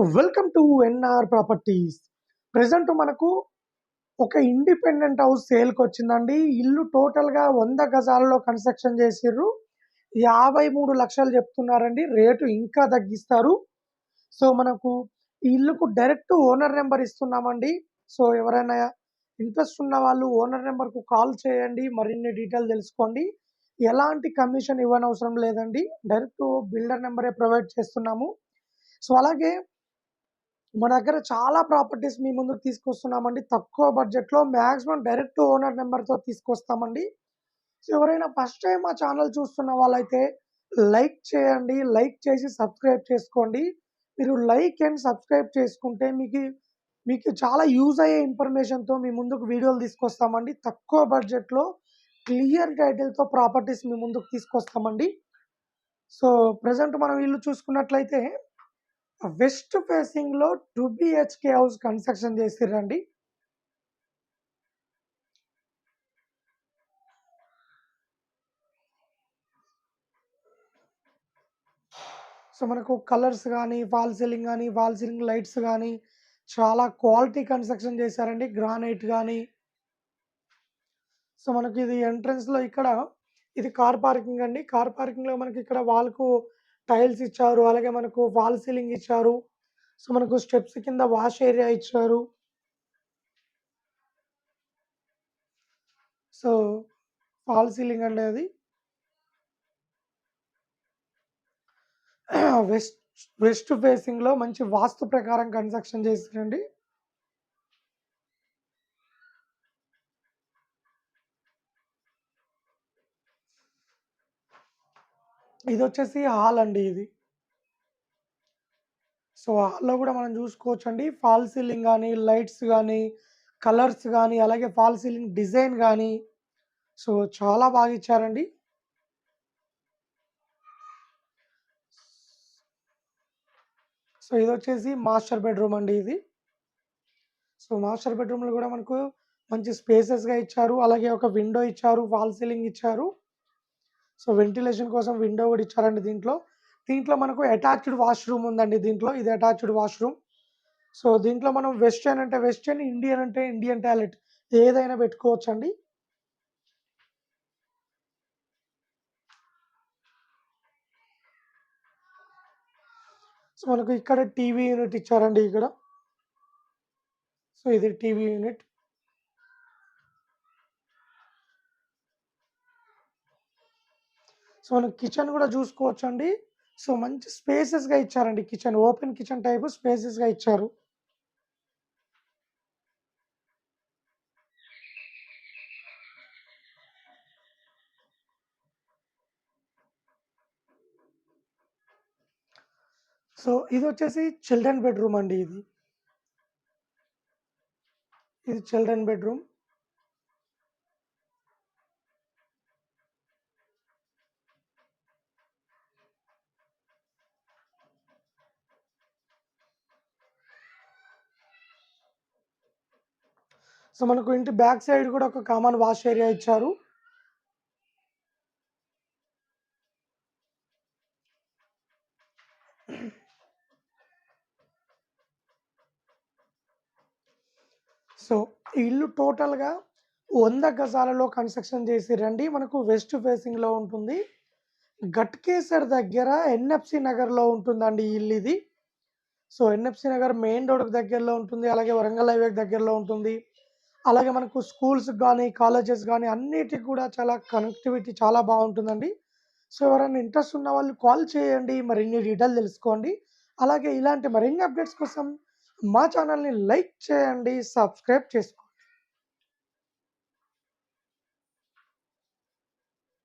Welcome to NR properties present మనకు ఒక independent house సేల్కి వచ్చిందండి. ఇల్లు టోటల్గా వంద గజాలలో కన్స్ట్రక్షన్ చేసిర్రు. యాభై మూడు లక్షలు చెప్తున్నారండి. రేటు ఇంకా తగ్గిస్తారు. సో మనకు ఈ ఇల్లుకు డైరెక్ట్ ఓనర్ నెంబర్ ఇస్తున్నామండి. సో ఎవరైనా ఇంట్రెస్ట్ ఉన్న వాళ్ళు ఓనర్ నెంబర్కు కాల్ చేయండి. మరిన్ని డీటెయిల్ తెలుసుకోండి. ఎలాంటి కమిషన్ ఇవ్వనవసరం లేదండి. డైరెక్ట్ బిల్డర్ నెంబరే ప్రొవైడ్ చేస్తున్నాము. సో అలాగే మన దగ్గర చాలా ప్రాపర్టీస్ మీ ముందుకు తీసుకొస్తున్నామండి. తక్కువ బడ్జెట్లో మ్యాక్సిమం డైరెక్ట్ ఓనర్ నెంబర్తో తీసుకొస్తామండి. సో ఎవరైనా ఫస్ట్ టైం మా ఛానల్ చూస్తున్న వాళ్ళైతే లైక్ చేయండి లైక్ చేసి సబ్స్క్రైబ్ చేసుకోండి. మీరు లైక్ అండ్ సబ్స్క్రైబ్ చేసుకుంటే మీకు మీకు చాలా యూజ్ అయ్యే ఇన్ఫర్మేషన్తో మీ ముందుకు వీడియోలు తీసుకొస్తామండి. తక్కువ బడ్జెట్లో క్లియర్ టైటిల్తో ప్రాపర్టీస్ మీ ముందుకు తీసుకొస్తామండి. సో ప్రజెంట్ మనం ఇల్లు చూసుకున్నట్లయితే వెస్ట్ ఫేసింగ్లో టూ బిహెచ్కే హౌస్ కన్స్ట్రక్షన్ చేసిర్రండి. సో మనకు కలర్స్ కానీ ఫాల్ సీలింగ్ కానీ ఫాల్ సీలింగ్ లైట్స్ కానీ చాలా క్వాలిటీ కన్స్ట్రక్షన్ చేశారండి. గ్రానైట్ కానీ సో మనకి ఇది ఎంట్రన్స్లో ఇక్కడ ఇది కార్ పార్కింగ్ అండి. కార్ పార్కింగ్లో మనకి ఇక్కడ వాల్కు టైల్స్ ఇచ్చారు అలాగే మనకు వాల్ సీలింగ్ ఇచ్చారు. సో మనకు స్టెప్స్ కింద వాష్ ఏరియా ఇచ్చారు. సో ఫాల్ సీలింగ్ అండి అది. వెస్ట్ వెస్ట్ ఫేసింగ్లో మంచి వాస్తు ప్రకారం కన్స్ట్రక్షన్ చేసారండి ఇది వచ్చేసి హాల్ అండి ఇది. సో హాల్లో కూడా మనం చూసుకోవచ్చు అండి ఫాల్ సీలింగ్ కానీ లైట్స్ కానీ కలర్స్ కానీ అలాగే ఫాల్ సీలింగ్ డిజైన్ కానీ సో చాలా బాగా ఇచ్చారండి. సో ఇది వచ్చేసి మాస్టర్ బెడ్రూమ్ అండి ఇది. సో మాస్టర్ బెడ్రూమ్లో కూడా మనకు మంచి స్పేసెస్గా ఇచ్చారు. అలాగే ఒక విండో ఇచ్చారు ఫాల్ సీలింగ్ ఇచ్చారు. సో వెంటిలేషన్ కోసం విండో కూడా ఇచ్చారండి దీంట్లో. దీంట్లో మనకు అటాచ్డ్ వాష్రూమ్ ఉందండి దీంట్లో. ఇది అటాచ్డ్ వాష్రూమ్. సో దీంట్లో మనం వెస్టర్న్ అంటే వెస్టర్న్ ఇండియన్ అంటే ఇండియన్ టాయిలెట్. ఏదైనా పెట్టుకోవచ్చండి. సో మనకు ఇక్కడ టీవీ యూనిట్ ఇచ్చారండి ఇక్కడ. సో ఇది టీవీ యూనిట్. సో మనం కిచెన్ కూడా చూసుకోవచ్చు అండి సో మంచి స్పేసెస్గా ఇచ్చారండి కిచెన్. ఓపెన్ కిచెన్ టైపు స్పేసెస్గా ఇచ్చారు. సో ఇది వచ్చేసి చిల్డ్రన్ బెడ్రూమ్ అండి ఇది. ఇది చిల్డ్రన్ బెడ్రూమ్. సో మనకు ఇంటి బ్యాక్ సైడ్ కూడా ఒక కామన్ వాష్ ఏరియా ఇచ్చారు. సో ఈ ఇల్లు టోటల్గా వంద గజాలలో కన్స్ట్రక్షన్ చేసిరండి. మనకు వెస్ట్ ఫేసింగ్లో ఉంటుంది. గట్కేసర్ దగ్గర ఎన్ఎఫ్సి నగర్లో ఉంటుందండి ఈ ఇల్లు ఇది. సో ఎన్ఎఫ్సి నగర్ మెయిన్ రోడ్కి దగ్గరలో ఉంటుంది. అలాగే వరంగల్ హైవేకి దగ్గరలో ఉంటుంది. అలాగే మనకు స్కూల్స్ కానీ కాలేజెస్ కానీ అన్నిటికి కూడా చాలా కనెక్టివిటీ చాలా బాగుంటుందండి. సో ఎవరైనా ఇంట్రెస్ట్ ఉన్న వాళ్ళు కాల్ చేయండి మరిన్ని డీటెయిల్ తెలుసుకోండి. అలాగే ఇలాంటి మరిన్ని అప్డేట్స్ కోసం మా ఛానల్ని లైక్ చేయండి సబ్స్క్రైబ్ చేసుకోండి.